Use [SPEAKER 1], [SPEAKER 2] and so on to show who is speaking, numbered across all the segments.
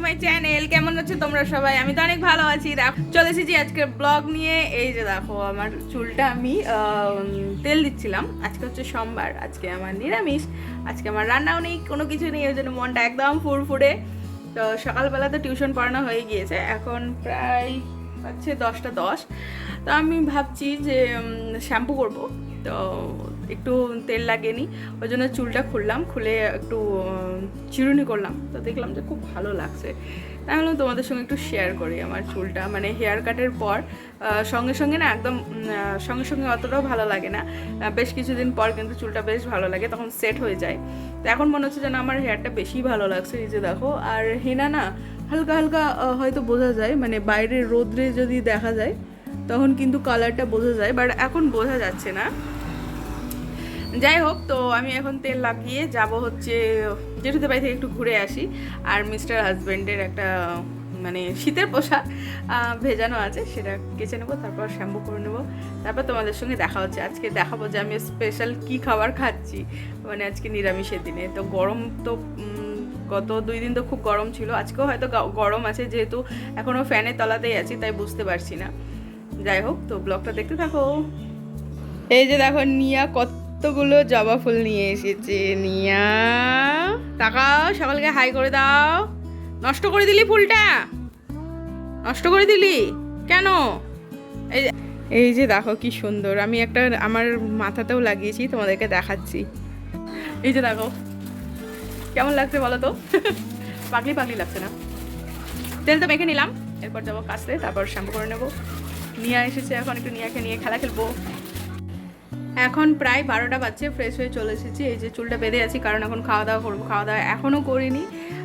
[SPEAKER 1] To my channel. কেমন আছো তোমরা সবাই? আমি তো অনেক ভালো আছি। চলে এসেছি আজকে ব্লগ নিয়ে। এই যে দেখো, আমার চুলটা আমি তেল দিচ্ছিলাম। আজকে হচ্ছে সোমবার, আজকে আমার নিরামিষ, আজকে আমার রান্নাও নেই, কোনো কিছু নেই, ওই জন্য মনটা একদম ফুরফুরে। তো সকালবেলা তো টিউশন পড়ানো হয়ে গিয়েছে। এখন প্রায় হচ্ছে দশটা দশ। তো আমি ভাবছি যে শ্যাম্পু করব। তো একটু তেল লাগেনি, ওই জন্য চুলটা খুললাম, খুলে একটু চিরুনি করলাম, তো দেখলাম যে খুব ভালো লাগছে। তাই ভাবলাম তোমাদের সঙ্গে একটু শেয়ার করি আমার চুলটা মানে হেয়ার কাটের পর সঙ্গে সঙ্গে না একদম সঙ্গে সঙ্গে অতটাও ভালো লাগে না। বেশ কিছুদিন পর কিন্তু চুলটা বেশ ভালো লাগে, তখন সেট হয়ে যায়। তো এখন মনে হচ্ছে যেন আমার হেয়ারটা বেশি ভালো লাগছে, এই যে দেখো। আর হেনা না হালকা হালকা হয়তো বোঝা যায় মানে বাইরের রোদ্রে যদি দেখা যায় তখন কিন্তু কালারটা বোঝা যায় বাট এখন বোঝা যাচ্ছে না। যাই হোক, তো আমি এখন তেল লাগিয়ে যাব হচ্ছে, জেঠুদের বাড়ি থেকে একটু ঘুরে আসি। আর মিস্টার হাজব্যান্ডের একটা মানে শীতের পোশাক ভেজানো আছে, সেটা কেচে নেব, তারপর শ্যাম্পু করে নেব। তারপর তোমাদের সঙ্গে দেখা হচ্ছে। আজকে দেখাবো যে আমি স্পেশাল কি খাবার খাচ্ছি মানে আজকে নিরামিষের দিনে। তো গরম তো গত দুই দিন তো খুব গরম ছিল। আজকেও হয়তো গরম আছে, যেহেতু এখনও ফ্যানের তলাতেই আছি, তাই বুঝতে পারছি না। যাই হোক, তো ব্লগটা দেখতে থাকো। এই যে দেখো, নিয়া কতগুলো জবা ফুল নিয়ে এসেছে। নিয়া, তাকাও, সকালকে হাই করে দাও। নষ্ট করে দিলি ফুলটা? নষ্ট করে দিলি? কেন? এই যে- এই যে দেখো কি সুন্দর। আমি একটা, আমার মাথাতেও লাগিয়েছি, তোমাদেরকে দেখাচ্ছি। এই যে দেখো, কেমন লাগছে বলো তো? পাগলি পাগলি লাগছে না। তেল তো মেখে নিলাম, এরপর যাব কাছতে তারপর শ্যাম্পু করে নেব। নিয়া এসেছে, এখন একটু নিয়াকে নিয়ে খেলা খেলব। এখন প্রায় বারোটা বাজছে ফ্রেশ হয়ে চলে এসেছি। এই যে চুলটা বেঁধে আছি, কারণ এখন খাওয়া দাওয়া করব। খাওয়া দাওয়া এখনও করিনি।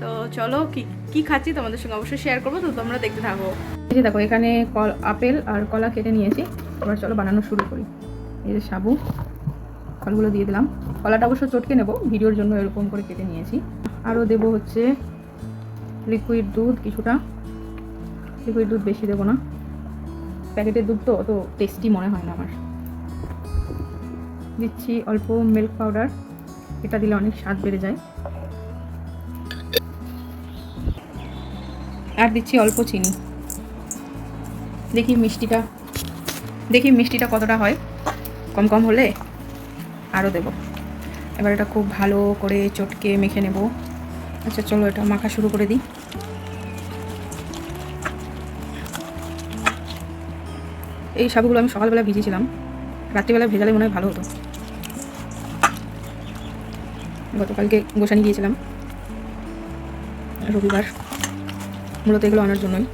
[SPEAKER 1] তো চলো, কি কি খাচ্ছি তোমাদের সঙ্গে অবশ্যই শেয়ার করব, তো তোমরা দেখতে থাকো। এই যে দেখো, এখানে কল, আপেল আর কলা কেটে নিয়েছি। এবার চলো বানানো শুরু করি। এই যে সাবু ফলগুলো দিয়ে দিলাম। কলাটা অবশ্য চটকে নেব, ভিডিওর জন্য এরকম করে কেটে নিয়েছি। আরও দেবো হচ্ছে লিকুইড দুধ কিছুটা। লিকুইড দুধ বেশি দেবো না। প্যাকেটের দুধ তো অত টেস্টি মনে হয় না আমার। দিচ্ছি অল্প মিল্ক পাউডার এটা দিলে অনেক স্বাদ বেড়ে যায়। আর দিচ্ছি অল্প চিনি। দেখি মিষ্টিটা দেখি মিষ্টিটা কতটা হয়। কম কম হলে আরও দেব। এবার এটা খুব ভালো করে চটকে মেখে নেব। আচ্ছা চলো এটা মাখা শুরু করে দিই। এই সাবুগুলো আমি সকালবেলা ভিজিয়েছিলাম। রাত্রিবেলা ভেজালে মনে হয় ভালো হতো। গতকালকে গোসানি গিয়েছিলাম রবিবার। মূলত এগুলো আনার জন্যই।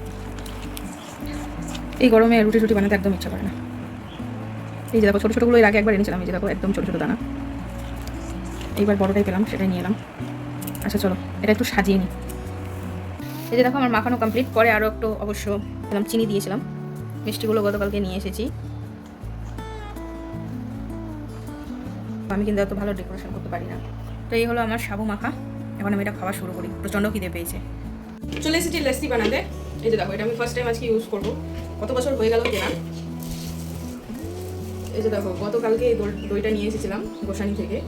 [SPEAKER 1] এই গরমে রুটি টুটি বানাতে একদম ইচ্ছা করে না। এই যে দেখো, ছোটো ছোটোগুলো এর আগে একবার এনেছিলাম। এই যে দেখো, একদম ছোটো ছোটো দানা। এইবার বড়টাই পেলাম, সেটাই নিয়ে এলাম। আচ্ছা চলো, এটা একটু সাজিয়ে নিই। এই যে দেখো, আমার মাখানো কমপ্লিট পরে আরও একটু অবশ্য চিনি দিয়েছিলাম। মিষ্টিগুলো গতকালকে নিয়ে এসেছি। আমি কিন্তু এত ভালো ডেকোরেশন করতে পারি না। তো এই হলো আমার সাবু মাখা। এখন আমি এটা খাওয়া শুরু করি। প্রচণ্ড খিদে পেয়েছে। চলে এসেছি লেসি বানাতে। এই যে দেখো, এটা আমি ফার্স্ট টাইম আজকে ইউজ করব। কত বছর হয়ে গেল কেনা। এই যে দেখো, গতকালকে এই দই- দইটা নিয়ে এসেছিলাম গোসানি থেকে।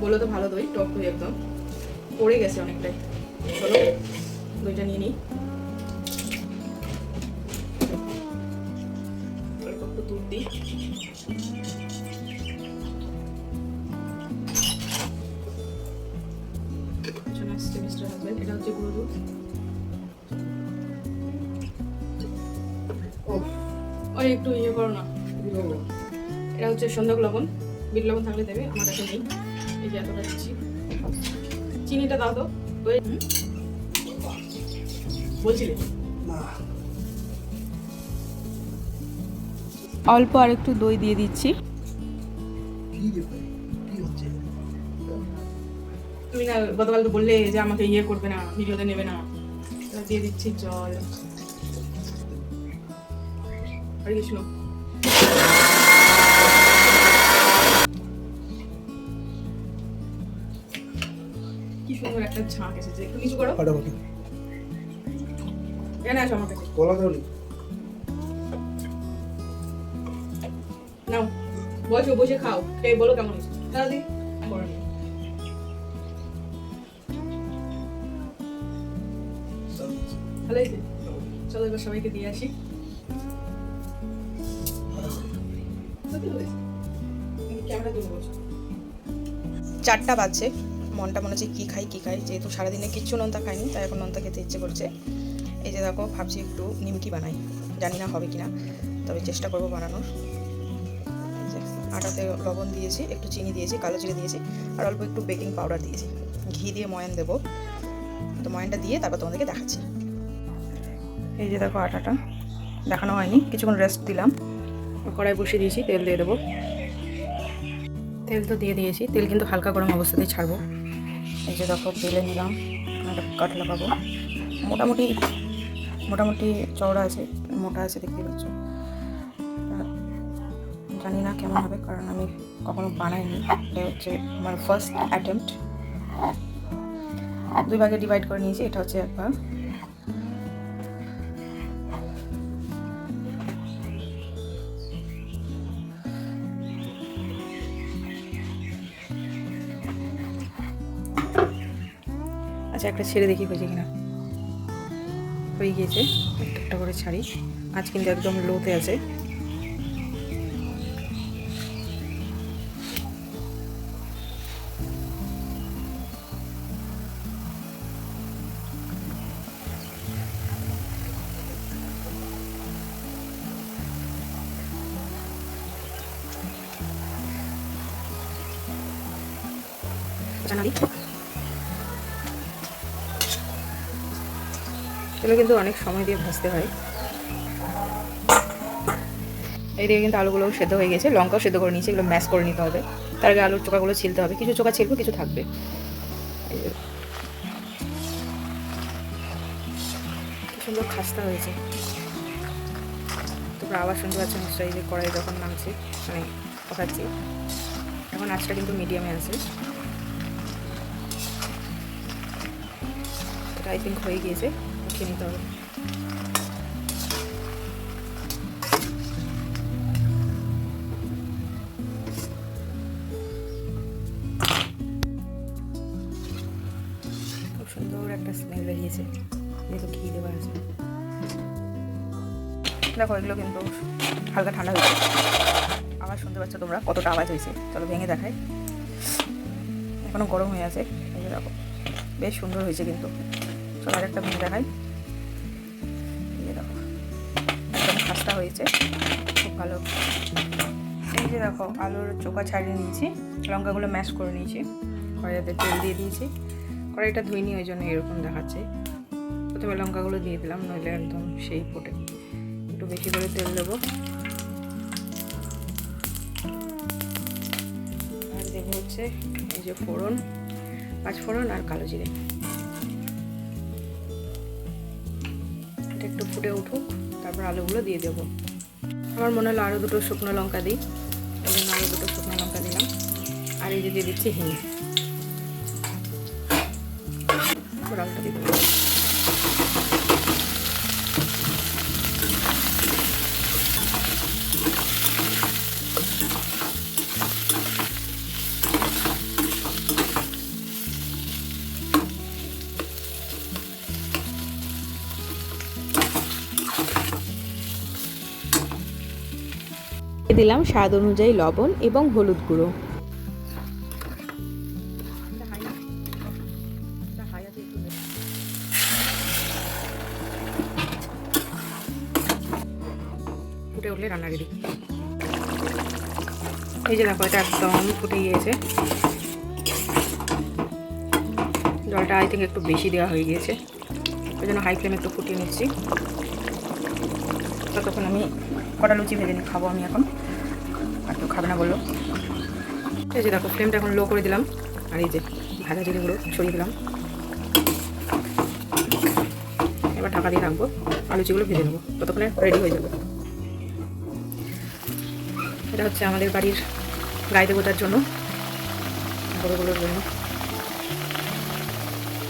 [SPEAKER 1] বলল তো ভালো দই, টক দই একদম। পড়ে গেছে অনেকটাই। চলো, দইটা নিয়ে নিই। ওই একটু ইয়ে করো না। এটা হচ্ছে সন্ধ্যক লবণ। বিট লবণ থাকলে দেবে আমার কাছে নেই। এই যে এতটা দিচ্ছি। চিনিটা দাও তো। দই হুম? বলছিলে? অল্প আর একটু দই দিয়ে দিচ্ছি।
[SPEAKER 2] কি ব্যাপার? কি হচ্ছে?
[SPEAKER 1] তুমি না গতকাল তো বললে যে আমাকে ইয়ে করবে না ভিডিওতে নেবে না। দিয়ে দিচ্ছি জল। আর কিছু কি সুন্দর একটা ঝাঁক এসেছে। একটু নিচু করো?
[SPEAKER 2] ফাটাফাটি।
[SPEAKER 1] এখানে আসো আমার কাছে।
[SPEAKER 2] কলা দাওনি?
[SPEAKER 1] নাও বসো বসে খাও। খেয়ে বলো কেমন হয়েছে? করে নিও। ভালো হয়েছে? চলো এবার সবাইকে দিয়ে আসি। চারটা বাজছে। মনটা মনে হচ্ছে কী খাই কী খাই। যেহেতু সারাদিনে কিচ্ছু নোনতা খাইনি, তাই এখন নোনতা খেতে ইচ্ছে করছে। এই যে দেখো, ভাবছি একটু নিমকি বানাই। জানি না হবে কি না তবে চেষ্টা করব বানানোর। আটাতে লবণ দিয়েছি, একটু চিনি দিয়েছি, কালো জিরে দিয়েছি, আর অল্প একটু বেকিং পাউডার দিয়েছি। ঘি দিয়ে ময়ান দেবো। তো ময়ানটা দিয়ে তারপর তোমাদেরকে দেখাচ্ছি। এই যে দেখো আটাটা, দেখানো হয়নি, কিছুক্ষণ রেস্ট দিলাম। কড়াই বসিয়ে দিয়েছি, তেল দিয়ে দেবো। তেল তো দিয়ে দিয়েছি, তেল কিন্তু হালকা গরম অবস্থাতেই ছাড়বো। এই যে দেখো তেলে নিলাম, একটা কাঠ লাগাবো। মোটামুটি মোটামুটি চওড়া আছে, মোটা আছে দেখতে পাচ্ছ। জানি না কেমন হবে, কারণ আমি কখনো বানাইনি। এটা হচ্ছে আমার ফার্স্ট অ্যাটেম্পট দুই ভাগে ডিভাইড করে নিয়েছি, এটা হচ্ছে এক আচ্ছা একটা ছেড়ে দেখি হয়েছে কিনা। হয়ে গিয়েছে, একটা করে ছাড়ি। আজ কিন্তু একদম লোতে আছে। জানাবি এগুলো কিন্তু অনেক সময় দিয়ে ভাজতে হয়। এইদিকে কিন্তু আলুগুলো সেদ্ধ হয়ে গেছে। লঙ্কাও সেদ্ধ করে নিয়েছি, এগুলো ম্যাশ করে নিতে হবে। তার আগে আলুর চোকাগুলো ছিলতে হবে। কিছু চোকা ছিলবো, কিছু থাকবে। সুন্দর খাস্তা হয়েছে। তোমরা আবার শুনতে পাচ্ছ নিশ্চয়ই যে কড়াই যখন নামছে মানে পকাচ্ছি। এখন আঁচটা কিন্তু মিডিয়ামে আছে। এটা আই থিঙ্ক হয়ে গিয়েছে। উঠিয়ে নিতে হবে। খুব সুন্দর একটা স্মেল বেরিয়েছে। যেহেতু ঘি দেওয়া আছে। দেখো, এগুলো কিন্তু হালকা ঠান্ডা হয়েছে আওয়াজ শুনতে পাচ্ছ তোমরা কতটা আওয়াজ হয়েছে। চলো ভেঙে দেখাই। এখনও গরম হয়ে আছে। এই দেখো, বেশ সুন্দর হয়েছে কিন্তু। চলো আর একটা ভেঙে দেখাই। একদম হয়েছে। খুব ভালো এই যে দেখো আলুর চোকা ছাড়িয়ে নিয়েছি। লঙ্কাগুলো ম্যাশ করে নিয়েছি। কড়াইতে তেল দিয়ে দিয়েছি। কড়াইটা ধুইনি, ওই জন্য এরকম দেখাচ্ছে। প্রথমে লঙ্কাগুলো দিয়ে দিলাম, নইলে একদম সেই ফোটে। একটু বেশি করে তেল দেবো। আর দেবো হচ্ছে এই যে ফোড়ন, পাঁচ ফোড়ন আর কালো জিরে। এটা একটু ফুটে উঠুক। তারপর আলুগুলো দিয়ে দেবো। আমার মনে হলো আরও দুটো শুকনো লঙ্কা দিই। ওই জন্য আরও দুটো শুকনো লঙ্কা দিলাম। আর এই যে দিয়ে দিচ্ছি হিং। আলুটা দিয়ে দেবো
[SPEAKER 3] দিলাম স্বাদ অনুযায়ী লবণ এবং হলুদ গুঁড়ো।
[SPEAKER 1] ফুটে উঠলে রান্না এই যে দেখো, এটা একদম ফুটে গিয়েছে। জলটা আই থিঙ্ক একটু বেশি দেওয়া হয়ে গিয়েছে। ওই জন্য হাই ফ্লেমে একটু ফুটিয়ে নিচ্ছি। ততক্ষণ আমি কটা লুচি ভেজে খাব আমি এখন। আর কেউ খাবে না বলল। এই যে দেখো ফ্লেমটা এখন লো করে দিলাম। আর এই যে ভাজা জিরেগুলো ছড়িয়ে দিলাম। এবার ঢাকা দিয়ে রাখব। আর লুচিগুলো ভেজে নেব। ততক্ষণে রেডি হয়ে যাবে। এটা হচ্ছে আমাদের বাড়ির গায়ে দেবতার জন্য। গরুগুলোর জন্য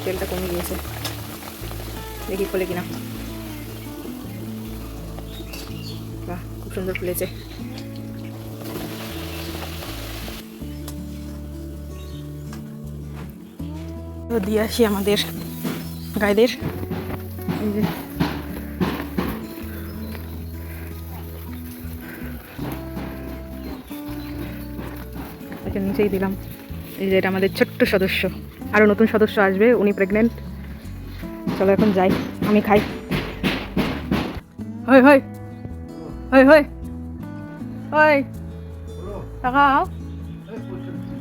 [SPEAKER 1] তেলটা কমে গিয়েছে দেখি খোলে কিনা। খুব সুন্দর ফুলেছে। দিয়ে আসি আমাদের গাইদের।
[SPEAKER 2] এই যে। নিচেই দিলাম। এই যে এটা আমাদের ছোট্ট সদস্য। আরও নতুন সদস্য আসবে, উনি প্রেগনেন্ট চলো এখন যাই, আমি খাই। হই হই হই হই হই তাকাও।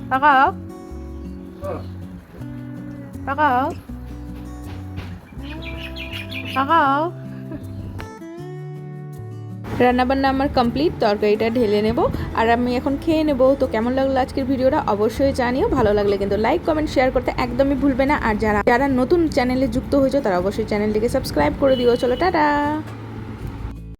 [SPEAKER 2] তাকাও। তাকাও তাকাও
[SPEAKER 1] রান্নাবান্না আমার কমপ্লিট তরকারিটা ঢেলে নেব। আর আমি এখন খেয়ে নেব। তো কেমন লাগল আজকের ভিডিওটা অবশ্যই জানিও। ভালো লাগলে কিন্তু লাইক কমেন্ট শেয়ার করতে একদমই ভুলবে না। আর যারা যারা নতুন চ্যানেলে যুক্ত হয়েছে, তারা অবশ্যই চ্যানেলটিকে সাবস্ক্রাইব করে দিও। চলো, টাটা!